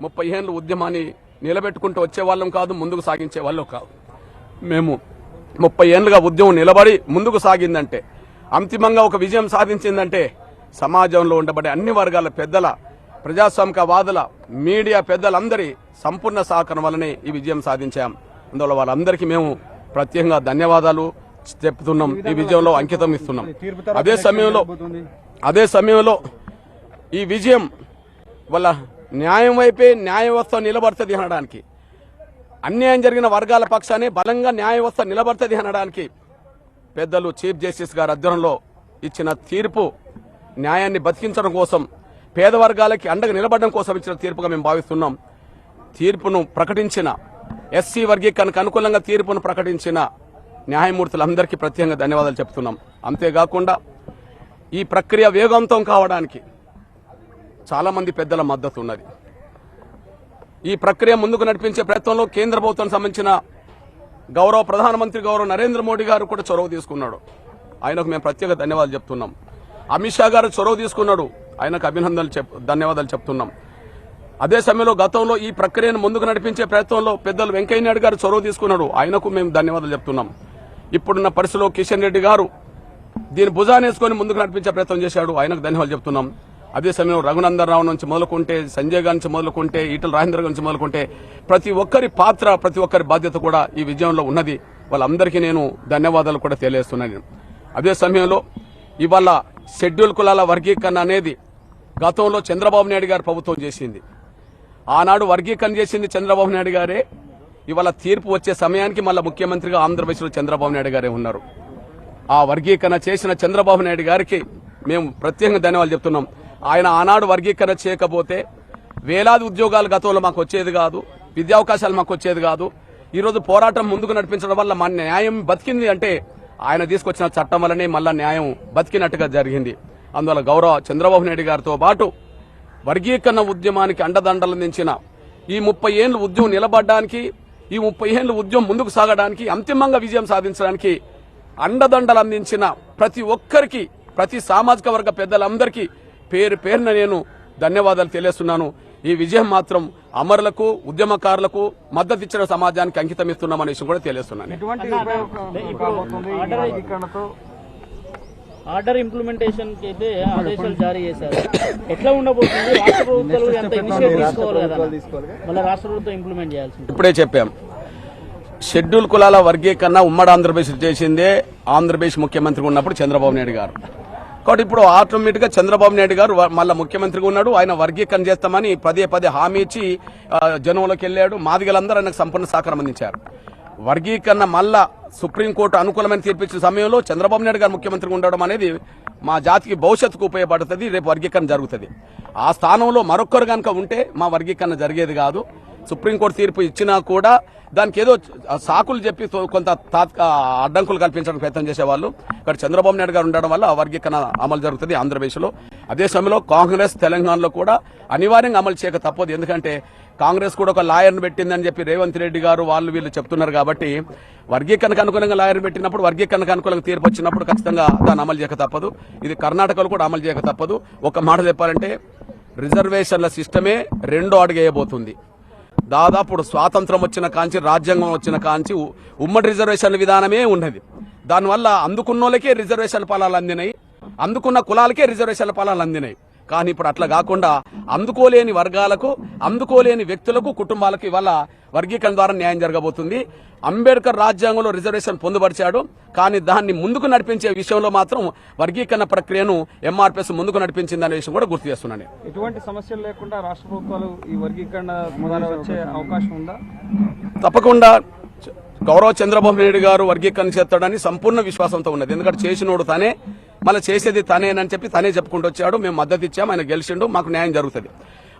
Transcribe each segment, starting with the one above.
ముప్పై ఏళ్ళు ఉద్యమాన్ని నిలబెట్టుకుంటూ వచ్చేవాళ్ళం కాదు ముందుకు సాగించే వాళ్ళం కాదు. మేము ముప్పై ఏళ్ళుగా ఉద్యమం నిలబడి ముందుకు సాగిందంటే అంతిమంగా ఒక విజయం సాధించిందంటే సమాజంలో ఉండబడే అన్ని వర్గాల పెద్దల ప్రజాస్వామిక వాదుల మీడియా పెద్దలందరి సంపూర్ణ సహకారం వల్లనే ఈ విజయం సాధించాం. అందువల్ల వాళ్ళందరికీ మేము ప్రత్యేకంగా ధన్యవాదాలు చెప్తున్నాం. ఈ విజయంలో అంకితం ఇస్తున్నాం. అదే సమయంలో అదే సమయంలో ఈ విజయం వల్ల న్యాయం వైపే న్యాయ వ్యవస్థ నిలబడుతుంది అనడానికి. అన్యాయం జరిగిన వర్గాల పక్షాన్ని బలంగా న్యాయ వ్యవస్థ నిలబడుతుంది అనడానికి పెద్దలు చీఫ్ జస్టిస్ గారి అధ్వర్యంలో ఇచ్చిన తీర్పు న్యాయాన్ని బతికించడం కోసం పేద వర్గాలకి అండగా నిలబడడం కోసం ఇచ్చిన తీర్పుగా మేము భావిస్తున్నాం. తీర్పును ప్రకటించిన ఎస్సీ వర్గీకరణకు అనుకూలంగా తీర్పును ప్రకటించిన న్యాయమూర్తులందరికీ ప్రత్యేకంగా ధన్యవాదాలు చెప్తున్నాం. అంతేకాకుండా ఈ ప్రక్రియ వేగవంతం కావడానికి చాలామంది పెద్దల మద్దతు ఉన్నది ఈ ప్రక్రియ ముందుకు నడిపించే ప్రయత్నంలో కేంద్ర ప్రభుత్వానికి సంబంధించిన గౌరవ ప్రధానమంత్రి గౌరవ నరేంద్ర మోడీ గారు కూడా చొరవ తీసుకున్నాడు. ఆయనకు మేము ప్రత్యేక ధన్యవాదాలు చెప్తున్నాం. అమిత్ షా గారు చొరవ తీసుకున్నాడు. ఆయనకు అభినందనలు చెప్ ధన్యవాదాలు చెప్తున్నాం. అదే సమయంలో గతంలో ఈ ప్రక్రియను ముందుకు నడిపించే ప్రయత్నంలో పెద్దలు వెంకయ్య నాయుడు గారు చొరవ తీసుకున్నాడు. ఆయనకు మేము ధన్యవాదాలు చెప్తున్నాం. ఇప్పుడున్న పరిస్థితిలో కిషన్ రెడ్డి గారు దీని భుజానేసుకొని ముందుకు నడిపించే ప్రయత్నం చేశాడు. ఆయనకు ధన్యవాదాలు చెప్తున్నాం. అదే సమయంలో రఘునందన్ రావు నుంచి మొదలుకుంటే సంజయ్ గారి నుంచి మొదలుకుంటే ఈటల రాజేంద్ర నుంచి మొదలుకుంటే ప్రతి ఒక్కరి పాత్ర ప్రతి ఒక్కరి బాధ్యత కూడా ఈ విజయంలో ఉన్నది. వాళ్ళందరికీ నేను ధన్యవాదాలు కూడా తెలియజేస్తున్నాను. అదే సమయంలో ఇవాళ షెడ్యూల్ కులాల వర్గీకరణ అనేది గతంలో చంద్రబాబు నాయుడు గారు ప్రభుత్వం చేసింది. ఆనాడు వర్గీకరణ చేసింది చంద్రబాబు నాయుడు గారే. ఇవాళ తీర్పు వచ్చే సమయానికి మళ్ళీ ముఖ్యమంత్రిగా ఆంధ్రప్రదేశ్లో చంద్రబాబు నాయుడు గారే ఉన్నారు. ఆ వర్గీకరణ చేసిన చంద్రబాబు నాయుడు గారికి మేము ప్రత్యేకంగా ధన్యవాదాలు చెప్తున్నాం. ఆయన ఆనాడు వర్గీకరణ చేయకపోతే వేలాది ఉద్యోగాలు గతంలో మాకు వచ్చేది కాదు విద్యా అవకాశాలు మాకు వచ్చేది కాదు. ఈరోజు పోరాటం ముందుకు నడిపించడం వల్ల మన న్యాయం బతికింది అంటే ఆయన తీసుకొచ్చిన చట్టం వల్లనే మళ్ళా న్యాయం బతికినట్టుగా జరిగింది. అందువల్ల గౌరవ చంద్రబాబు నాయుడు గారితో పాటు వర్గీకరణ ఉద్యమానికి అండదండలు అందించిన ఈ ముప్పై ఏళ్ళు ఉద్యమం నిలబడడానికి ఈ ముప్పై ఏళ్ళు ఉద్యమం ముందుకు సాగడానికి అంతిమంగా విజయం సాధించడానికి అండదండలు అందించిన ప్రతి ఒక్కరికి ప్రతి సామాజిక వర్గ పెద్దలందరికీ పేరు పేరున నేను ధన్యవాదాలు తెలియజేస్తున్నాను. ఈ విజయం మాత్రం అమరులకు ఉద్యమకారులకు మద్దతు ఇచ్చిన సమాజానికి అంకితం ఇస్తున్నామనే విషయం కూడా వర్గీకరణతో ఆర్డర్ ఇంప్లిమెంటేషన్కి అయితే ఆదేశాలు జారీ చేశారు. ఎట్లా ఉండబోతుంది? రాష్ట్ర ప్రభుత్వాలు ఎంత ఇనిషియేటివ్ తీసుకోవాలి కదా. మళ్ళీ రాష్ట్ర ప్రభుత్వం ఇంప్లిమెంట్. ఇప్పుడే చెప్పాం. షెడ్యూల్ కులాల వర్గీకరణ ఉమ్మడి ఆంధ్రప్రదేశ్ చేసిందే. ఆంధ్రప్రదేశ్ ముఖ్యమంత్రి ఉన్నప్పుడు చంద్రబాబు నాయుడు గారు. కాబట్టి ఇప్పుడు ఆటోమేటిక్గా చంద్రబాబు నాయుడు గారు మళ్ళీ ముఖ్యమంత్రిగా ఉన్నాడు. ఆయన వర్గీకరణ చేస్తామని పదే పదే హామీ ఇచ్చి జనంలోకి వెళ్ళాడు. మాదిగలందరూ ఆయనకు సంపూర్ణ సహకారం అందించారు. వర్గీకరణ మళ్ళా సుప్రీంకోర్టు అనుకూలమైన తీర్పిచ్చిన సమయంలో చంద్రబాబు నాయుడు గారు ముఖ్యమంత్రిగా ఉండడం అనేది మా జాతికి భవిష్యత్తుకు ఉపయోగపడుతుంది. రేపు వర్గీకరణ జరుగుతుంది. ఆ స్థానంలో మరొక్కరు కనుక ఉంటే మా వర్గీకరణ జరిగేది కాదు. సుప్రీంకోర్టు తీర్పు ఇచ్చినా కూడా దానికి ఏదో సాకులు చెప్పి కొంత అడ్డంకులు కల్పించడానికి ప్రయత్నం చేసేవాళ్ళు. ఇక్కడ చంద్రబాబు నాయుడు గారు ఉండడం వల్ల ఆ వర్గీకరణ అమలు జరుగుతుంది ఆంధ్రప్రదేశ్లో. అదే సమయంలో కాంగ్రెస్ తెలంగాణలో కూడా అనివార్యంగా అమలు చేయక తప్పదు. ఎందుకంటే కాంగ్రెస్ కూడా ఒక లాయర్ను పెట్టిందని చెప్పి రేవంత్ రెడ్డి గారు వాళ్ళు వీళ్ళు చెప్తున్నారు కాబట్టి వర్గీకరణకు అనుకూలంగా లాయర్ పెట్టినప్పుడు వర్గీకరణకు అనుకూలంగా తీర్పు వచ్చినప్పుడు ఖచ్చితంగా దాన్ని అమలు చేయక తప్పదు. ఇది కర్ణాటకలో కూడా అమలు చేయక తప్పదు. ఒక మాట చెప్పాలంటే రిజర్వేషన్ల సిస్టమే రెండో అడుగేయబోతుంది దాదాపు స్వాతంత్రం వచ్చిన కాంచి రాజ్యాంగం వచ్చిన కాంచి ఉమ్మడి రిజర్వేషన్ విధానమే ఉన్నది దానివల్ల అందుకున్న వాళ్ళకే ఫలాలు అందినాయి. అందుకున్న కులాలకే రిజర్వేషన్ ఫలాలు అందినాయి. కానీ ఇప్పుడు అట్లా కాకుండా అందుకోలేని వర్గాలకు అందుకోలేని వ్యక్తులకు కుటుంబాలకు ఇవాళ వర్గీకరణ ద్వారా న్యాయం జరగబోతుంది. అంబేద్కర్ రాజ్యాంగంలో రిజర్వేషన్ పొందుపరిచాడు. కానీ దాన్ని ముందుకు నడిపించే విషయంలో మాత్రం వర్గీకరణ ప్రక్రియను ఎంఆర్పిఎస్ ముందుకు నడిపించింది అనే విషయం కూడా గుర్తు చేస్తున్నాను ఎటువంటి సమస్యలు లేకుండా రాష్ట్ర ప్రభుత్వాలు ఈ వర్గీకరణ వచ్చే అవకాశం ఉందా? తప్పకుండా గౌరవ చంద్రబాబు నాయుడు గారు వర్గీకరణ చేస్తాడని సంపూర్ణ విశ్వాసంతో ఉన్నది. ఎందుకంటే చేసినోడు తనే. మళ్ళీ చేసేది తనేనని చెప్పి తనే చెప్పుకుంటూ వచ్చాడు. మేము మద్దతు ఇచ్చాము ఆయన గెలిచిండు మాకు న్యాయం జరుగుతుంది.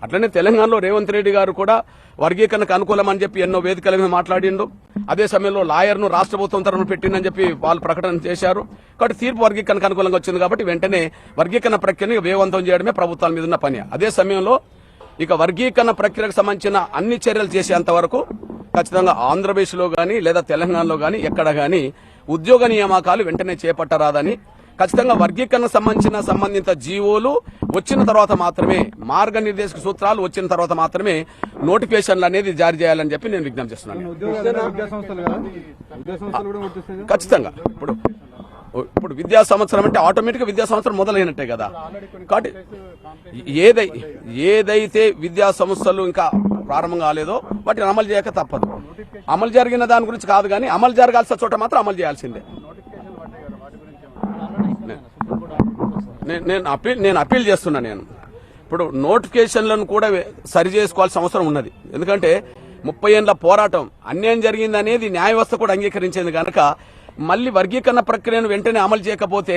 అట్లనే తెలంగాణలో రేవంత్ రెడ్డి గారు కూడా వర్గీకరణకు అనుకూలం అని చెప్పి ఎన్నో వేదికల మీద మాట్లాడిండు. అదే సమయంలో లాయర్ను రాష్ట్ర ప్రభుత్వం తరఫున పెట్టిందని చెప్పి వాళ్ళు ప్రకటన చేశారు. కాబట్టి తీర్పు వర్గీకరణకు అనుకూలంగా వచ్చింది కాబట్టి వెంటనే వర్గీకరణ ప్రక్రియను వేగవంతం చేయడమే ప్రభుత్వాల మీద ఉన్న పని. అదే సమయంలో ఇక వర్గీకరణ ప్రక్రియకు సంబంధించిన అన్ని చర్యలు చేసేంత వరకు ఖచ్చితంగా ఆంధ్రప్రదేశ్లో కానీ లేదా తెలంగాణలో కానీ ఎక్కడ కానీ ఉద్యోగ నియామకాలు వెంటనే చేపట్టరాదని ఖచ్చితంగా వర్గీకరణకు సంబంధించిన సంబంధిత జీవోలు వచ్చిన తర్వాత మాత్రమే మార్గనిర్దేశక సూత్రాలు వచ్చిన తర్వాత మాత్రమే నోటిఫికేషన్లు అనేది జారీ చేయాలని చెప్పి నేను విజ్ఞప్తి చేస్తున్నాను. ఖచ్చితంగా. ఇప్పుడు ఇప్పుడు విద్యా సంవత్సరం అంటే ఆటోమేటిక్ విద్యా సంవత్సరం మొదలైనట్టే కదా. కాబట్టి ఏదై ఏదైతే విద్యా సంస్థలు ఇంకా ప్రారంభం కాలేదో వాటిని అమలు చేయక తప్పదు. అమలు జరిగిన దాని గురించి కాదు కానీ అమలు జరగాల్సిన చోట మాత్రం అమలు చేయాల్సిందే. నేను అప్పీల్ నేను అప్పీల్ చేస్తున్నా నేను. ఇప్పుడు నోటిఫికేషన్లను కూడా సరి చేసుకోవాల్సిన అవసరం ఉన్నది. ఎందుకంటే ముప్పై ఏళ్ళ పోరాటం అన్యాయం జరిగింది అనేది న్యాయ వ్యవస్థ కూడా అంగీకరించింది కనుక మళ్ళీ వర్గీకరణ ప్రక్రియను వెంటనే అమలు చేయకపోతే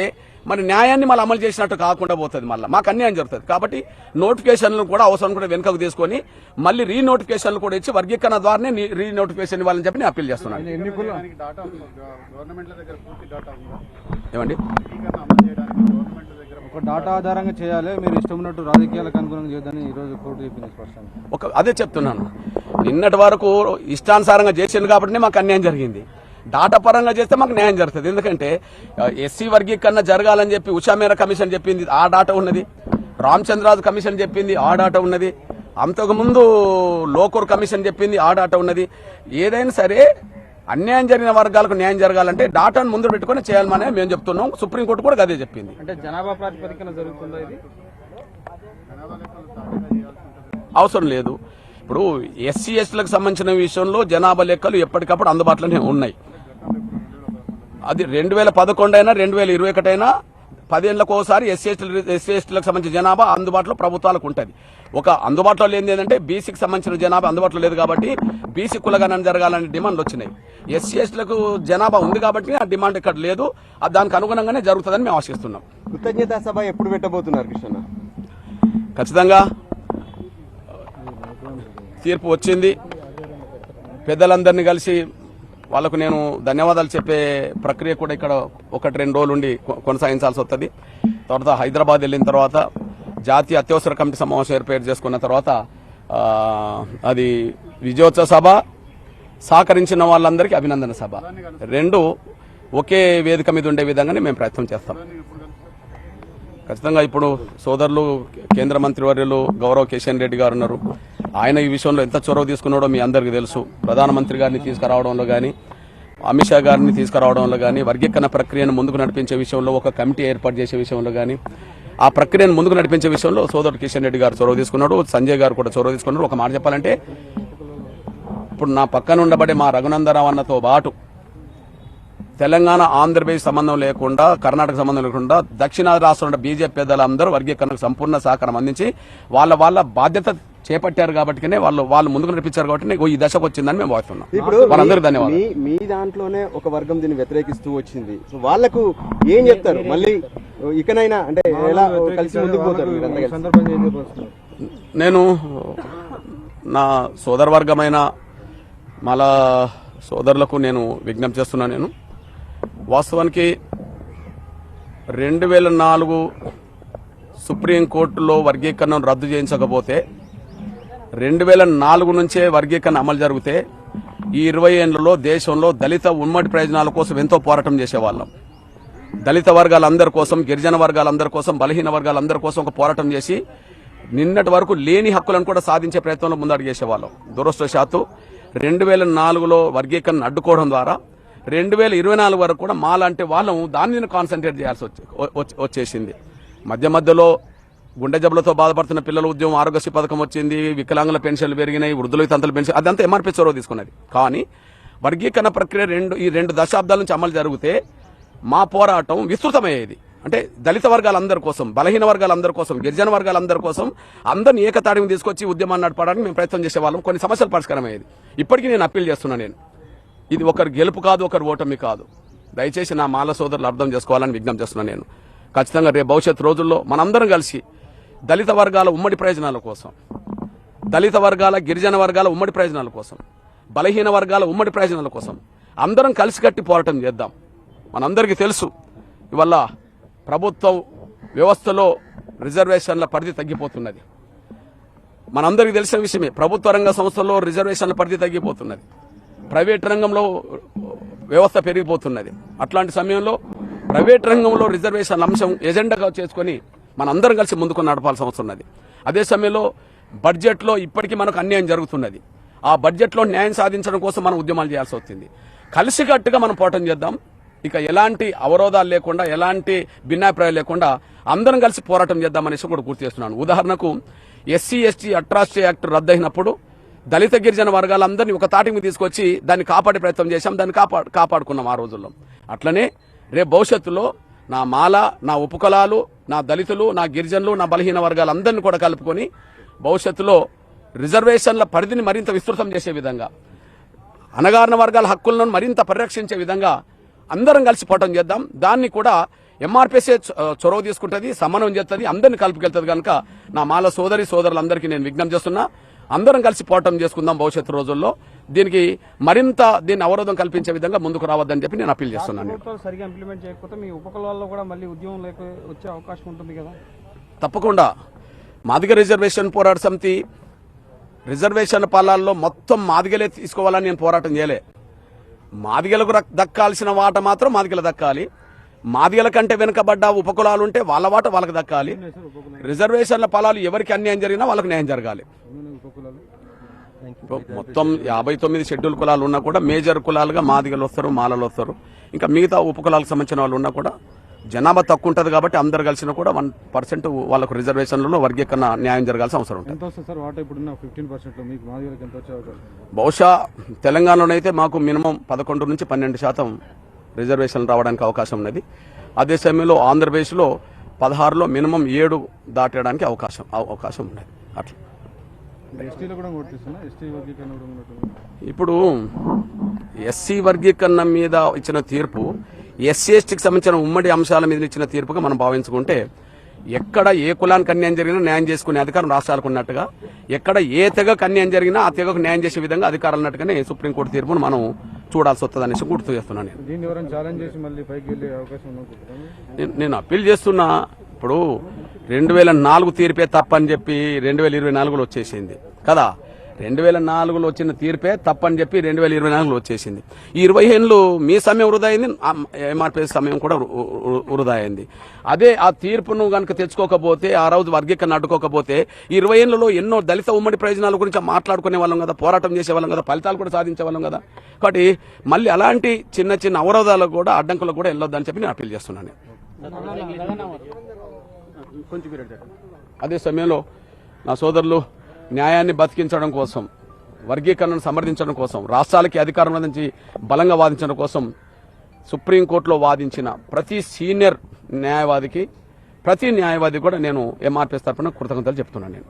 మరి న్యాయాన్ని మళ్ళీ అమలు చేసినట్టు కాకుండా పోతుంది మళ్ళీ. మాకు అన్యాయం జరుగుతుంది. కాబట్టి నోటిఫికేషన్లను కూడా అవసరం కూడా వెనుకకు తీసుకొని మళ్ళీ రీ నోటిఫికేషన్లు కూడా ఇచ్చి వర్గీకరణ ద్వారానే రీ నోటిఫికేషన్ ఇవ్వాలని చెప్పి నేను అప్పీల్ చేస్తున్నాను. ఎన్నికలు డాటా గవర్నమెంట్ల దగ్గర పూర్తి డాటా ఉందా? ఏమండి? ఒక డాటా ఆధారంగా చేయాలి. మీరు ఇష్టం ఉన్నట్టు రాజకీయాలకు అనుగుణంగా చేయదని ఈ రోజు కోర్టు చెప్పింది స్పష్టంగా. ఒక అదే చెప్తున్నాను. నిన్నటి వరకు ఇష్టానుసారంగా చేసింది కాబట్టి మాకు అన్యాయం జరిగింది. డాటా పరంగా చేస్తే మాకు న్యాయం జరుగుతుంది. ఎందుకంటే ఎస్సీ వర్గీకరణ జరగాలని చెప్పి ఉషామేర కమిషన్ చెప్పింది. ఆ డాటా ఉన్నది. రామచంద్రరాజు కమిషన్ చెప్పింది. ఆ డాటా ఉన్నది. అంతకుముందు లోకూర్ కమిషన్ చెప్పింది. ఆ డాటా ఉన్నది. ఏదైనా సరే అన్యాయం జరిగిన వర్గాలకు న్యాయం జరగాలంటే డాటాను ముందు పెట్టుకొని చేయాలనే మేము చెప్తున్నాం. సుప్రీంకోర్టు కూడా అదే చెప్పింది. అంటే జనాభా ప్రాతిపదికన జరుగుతుందా ఇది? అవసరం లేదు. ఇప్పుడు ఎస్సీ ఎస్టీలకు సంబంధించిన విషయంలో జనాభా లెక్కలు ఎప్పటికప్పుడు అందుబాటులోనే ఉన్నాయి. అది రెండు వేల పదకొండు అయినా రెండు వేల ఇరవై ఒకటైనా పదేళ్ళకు ఒకసారి ఎస్సీ ఎస్టీ ఎస్సీ ఎస్టీలకు సంబంధించిన జనాభా అందుబాటులో ప్రభుత్వాలకు ఉంటుంది. ఒక అందుబాటులో లేనిది ఏంటంటే బీసీకి సంబంధించిన జనాభా అందుబాటులో లేదు కాబట్టి బీసీ కులగణన జరగాలనే డిమాండ్లు వచ్చినాయి. ఎస్సీ ఎస్టీలకు జనాభా ఉంది కాబట్టి ఆ డిమాండ్ ఇక్కడ లేదు. దానికి అనుగుణంగానే జరుగుతుందని మేము ఆశిస్తున్నాం. కృతజ్ఞతా సభ ఎప్పుడు పెట్టబోతున్నారు కృష్ణ ఖచ్చితంగా తీర్పు వచ్చింది. పెద్దలందరినీ కలిసి వాళ్ళకు నేను ధన్యవాదాలు చెప్పే ప్రక్రియ కూడా ఇక్కడ ఒకటి రెండు రోజులు ఉండి కొనసాగించాల్సి వస్తుంది తర్వాత హైదరాబాద్ వెళ్ళిన తర్వాత జాతీయ అత్యవసర కమిటీ సమావేశం ఏర్పాటు చేసుకున్న తర్వాత అది విజయోత్సవ సభ సహకరించిన వాళ్ళందరికీ అభినందన సభ. రెండు ఒకే వేదిక మీద ఉండే విధంగానే మేము ప్రయత్నం చేస్తాం. ఖచ్చితంగా ఇప్పుడు సోదరులు కేంద్ర మంత్రివర్యులు గౌరవ్ కిషన్ రెడ్డి గారు ఉన్నారు. ఆయన ఈ విషయంలో ఎంత చొరవ తీసుకున్నాడో మీ అందరికీ తెలుసు. ప్రధానమంత్రి గారిని తీసుకురావడంలో కానీ అమిత్ షా గారిని తీసుకురావడంలో కానీ వర్గీకరణ ప్రక్రియను ముందుకు నడిపించే విషయంలో ఒక కమిటీ ఏర్పాటు చేసే విషయంలో కానీ ఆ ప్రక్రియను ముందుకు నడిపించే విషయంలో సోదరుడు కిషన్ రెడ్డి గారు చొరవ తీసుకున్నాడు సంజయ్ గారు కూడా చొరవ తీసుకున్నారు ఒక మాట చెప్పాలంటే ఇప్పుడు నా పక్కన ఉండబడే మా రఘునందరావు అన్నతో పాటు తెలంగాణ ఆంధ్రప్రదేశ్ సంబంధం లేకుండా కర్ణాటక సంబంధం లేకుండా దక్షిణాది రాష్ట్రంలో బీజేపీ పెద్దలందరూ వర్గీకరణకు సంపూర్ణ సహకారం అందించి వాళ్ళ వాళ్ళ బాధ్యత చేపట్టారు కాబట్టి వాళ్ళు వాళ్ళు ముందుకు నడిపించారు కాబట్టి ఈ దశకు వచ్చిందని మేము భావిస్తున్నాం ఇప్పుడు ధన్యవాదాలు. మీ మీ దాంట్లోనే ఒక వర్గం దీన్ని వ్యతిరేకిస్తూ వచ్చింది. సో వాళ్ళకు ఏం చెప్తారు? మళ్ళీ ఇకనైనా అంటే ఎలా కలిసి ముందుకు పోతారు నేను నా సోదరవర్గమైన మళ్ళా సోదరులకు నేను విజ్ఞప్తి చేస్తున్నా నేను. వాస్తవానికి రెండు వేల నాలుగు సుప్రీంకోర్టులో వర్గీకరణను రద్దు చేయించకపోతే రెండు వేల నాలుగు నుంచే వర్గీకరణ అమలు జరిగితే ఈ ఇరవై ఏళ్ళలో దేశంలో దళిత ఉమ్మడి ప్రయోజనాల కోసం ఎంతో పోరాటం చేసేవాళ్ళం. దళిత వర్గాలందరి కోసం గిరిజన వర్గాలందరి కోసం బలహీన వర్గాలందరి కోసం ఒక పోరాటం చేసి నిన్నటి వరకు లేని హక్కులను కూడా సాధించే ప్రయత్నంలో ముందడుగు చేసేవాళ్ళం దురదృష్టవశాత్తు రెండు వేల నాలుగులో వర్గీకరణ అడ్డుకోవడం ద్వారా రెండు వేల ఇరవై నాలుగు వరకు కూడా మాలాంటి వాళ్ళం దాని మీద కాన్సన్ట్రేట్ చేయాల్సి వచ్చేసింది. మధ్య మధ్యలో గుండె జబ్బులతో బాధపడుతున్న పిల్లల ఉద్యమం ఆరోగ్యశ్రీ పథకం వచ్చింది వికలాంగుల పెన్షన్లు పెరిగినాయి వృద్ధులకు తంతల పెన్షన్ అదంతా ఎంఆర్పీ చొరవ తీసుకున్నది. కానీ వర్గీకరణ ప్రక్రియ రెండు ఈ రెండు దశాబ్దాల నుంచి అమలు జరిగితే మా పోరాటం విస్తృతమయ్యేది. అంటే దళిత వర్గాలందరి కోసం బలహీన వర్గాలందరి కోసం గిరిజన వర్గాలందరి కోసం అందరిని ఏకతాడిని తీసుకొచ్చి ఉద్యమాన్ని నడపడానికి మేము ప్రయత్నం చేసేవాళ్ళం. కొన్ని సమస్యలు పరిష్కారం అయ్యేది ఇప్పటికీ నేను అప్పీల్ చేస్తున్నాను నేను. ఇది ఒకరు గెలుపు కాదు ఒకరు ఓటమి కాదు. దయచేసి నా మాల సోదరులు అర్థం చేసుకోవాలని విజ్ఞప్తి చేస్తున్నాను నేను. ఖచ్చితంగా రేపు భవిష్యత్ రోజుల్లో మనందరం కలిసి దళిత వర్గాల ఉమ్మడి ప్రయోజనాల కోసం దళిత వర్గాల గిరిజన వర్గాల ఉమ్మడి ప్రయోజనాల కోసం బలహీన వర్గాల ఉమ్మడి ప్రయోజనాల కోసం అందరం కలిసికట్టి పోరాటం చేద్దాం. మనందరికీ తెలుసు ఇవల్ల ప్రభుత్వం వ్యవస్థలో రిజర్వేషన్ల పరిధి తగ్గిపోతున్నది. మనందరికీ తెలిసిన విషయమే ప్రభుత్వ రంగ సంస్థల్లో రిజర్వేషన్ల పరిధి తగ్గిపోతున్నది. ప్రైవేట్ రంగంలో వ్యవస్థ పెరిగిపోతున్నది. అట్లాంటి సమయంలో ప్రైవేట్ రంగంలో రిజర్వేషన్ అంశం ఎజెండాగా చేసుకొని మనందరం కలిసి ముందుకు నడపాల్సిన అవసరం ఉన్నది. అదే సమయంలో బడ్జెట్లో ఇప్పటికీ మనకు అన్యాయం జరుగుతున్నది. ఆ బడ్జెట్లో న్యాయం సాధించడం కోసం మనం ఉద్యమాలు చేయాల్సి వస్తుంది కలిసికట్టుగా మనం పోటం చేద్దాం. ఇక ఎలాంటి అవరోధాలు లేకుండా ఎలాంటి భిన్నాభిప్రాయాలు లేకుండా అందరం కలిసి పోరాటం చేద్దామనేసి కూడా గుర్తు చేస్తున్నాను. ఉదాహరణకు ఎస్సీ ఎస్టీ అట్రాసిటీ యాక్ట్ రద్దయినప్పుడు దళిత గిరిజన వర్గాలందరినీ ఒక తాటి మీద తీసుకొచ్చి దాన్ని కాపాడే ప్రయత్నం చేశాం దాన్ని కాపా కాపాడుకున్నాం ఆ రోజుల్లో. అట్లనే రేపు భవిష్యత్తులో నా మాల నా ఉపకులాలు నా దళితులు నా గిరిజనులు నా బలహీన వర్గాలందరినీ కూడా కలుపుకొని భవిష్యత్తులో రిజర్వేషన్ల పరిధిని మరింత విస్తృతం చేసే విధంగా అనగారిన వర్గాల హక్కులను మరింత పరిరక్షించే విధంగా అందరం కలిసి పోవటం చేద్దాం. దాన్ని కూడా ఎంఆర్పిఎస్ఏ చొరవ తీసుకుంటుంది సమన్వయం చేస్తుంది అందరిని కలుపుకెళ్తుంది కనుక నా మాల సోదరి సోదరులందరికీ నేను విజ్ఞప్తి చేస్తున్నా. అందరం కలిసి పోవటం చేసుకుందాం భవిష్యత్తు రోజుల్లో. దీనికి మరింత దీన్ని అవరోధం కల్పించే విధంగా ముందుకు రావద్దని చెప్పి నేను అప్పీల్ చేస్తున్నాను. సరిగా ఇంప్లిమెంట్ చేయకపోతే మీ ఉపకులాల్లో కూడా మళ్ళీ లేక వచ్చే అవకాశం ఉంటుంది కదా? తప్పకుండా. మాదిగ రిజర్వేషన్ పోరాట సమితి రిజర్వేషన్ పాలాల్లో మొత్తం మాదిగలే తీసుకోవాలని నేను పోరాటం చేయలే. మాదిగలకు దక్కాల్సిన వాట మాత్రం మాదిగలు దక్కాలి. మాదిగల కంటే వెనుకబడ్డ ఉపకులాలు ఉంటే వాళ్ళ వాట వాళ్ళకి దక్కాలి. రిజర్వేషన్ల ఫలాలు ఎవరికి అన్యాయం జరిగినా వాళ్ళకి న్యాయం జరగాలి. మొత్తం యాభై తొమ్మిది షెడ్యూల్ కులాలు ఉన్నా కూడా మేజర్ కులాలుగా మాదిగలు వస్తారు మాలలు వస్తారు ఇంకా మిగతా ఉపకులాలకు సంబంధించిన వాళ్ళు ఉన్నా కూడా జనాభా తక్కువ ఉంటుంది కాబట్టి అందరు కలిసినా కూడా వన్ పర్సెంట్ వాళ్ళకు రిజర్వేషన్లలో వర్గీకరణ న్యాయం జరగాల్సిన అవసరం ఉంటుంది. బహుశా తెలంగాణలోనైతే మాకు మినిమం పదకొండు నుంచి పన్నెండు శాతం రిజర్వేషన్లు రావడానికి అవకాశం ఉన్నది. అదే సమయంలో ఆంధ్రప్రదేశ్లో పదహారులో మినిమం ఏడు దాటడానికి అవకాశం అవ- అవకాశం ఉన్నది. అట్లా. ఇప్పుడు ఎస్సీ వర్గీకరణ మీద ఇచ్చిన తీర్పు ఎస్సీ ఎస్టీకి సంబంధించిన ఉమ్మడి అంశాల మీద ఇచ్చిన తీర్పుగా మనం భావించుకుంటే ఎక్కడ ఏ కులానికి అన్యాయం జరిగినా న్యాయం చేసుకునే అధికారం రాష్ట్రాలకు ఉన్నట్టుగా ఎక్కడ ఏ తెగకు అన్యాయం జరిగినా ఆ తెగకు న్యాయం చేసే విధంగా అధికారాలు ఉన్నట్టుగానే సుప్రీంకోర్టు తీర్పును మనం చూడాల్సి వస్తుంది అనేసి గుర్తు చేస్తున్నాను నేను అప్పీల్ చేస్తున్నా ఇప్పుడు రెండు వేల నాలుగు తీర్పే తప్పని చెప్పి రెండు వేల ఇరవై నాలుగులో వచ్చేసింది. కదా? రెండు వేల నాలుగులో వచ్చిన తీర్పే తప్పని చెప్పి రెండు వేల ఇరవై నాలుగులో వచ్చేసింది. ఈ ఇరవై ఏళ్ళు మీ సమయం వృధా అయింది ఎంఆర్పీఎస్ సమయం కూడా వృధా అయింది అదే ఆ తీర్పును కనుక తెచ్చుకోకపోతే ఆ రోజు వర్గీకరణ అడ్డుకోకపోతే ఇరవై ఏళ్ళలో ఎన్నో దళిత ఉమ్మడి ప్రయోజనాల గురించి మాట్లాడుకునే వాళ్ళం కదా పోరాటం చేసే వాళ్ళం కదా ఫలితాలు కూడా సాధించే వాళ్ళం కదా. కాబట్టి మళ్ళీ అలాంటి చిన్న చిన్న అవరోధాలకు కూడా అడ్డంకులకు కూడా వెళ్ళొద్దని చెప్పి నేను అప్పీల్ చేస్తున్నాను. అదే సమయంలో నా సోదరులు న్యాయాన్ని బతికించడం కోసం వర్గీకరణను సమర్థించడం కోసం రాష్ట్రాలకి అధికారం నుంచి బలంగా వాదించడం కోసం సుప్రీంకోర్టులో వాదించిన ప్రతి సీనియర్ న్యాయవాదికి ప్రతి న్యాయవాది కూడా నేను ఎంఆర్పీఎస్ తరఫున కృతజ్ఞతలు చెప్తున్నాను నేను.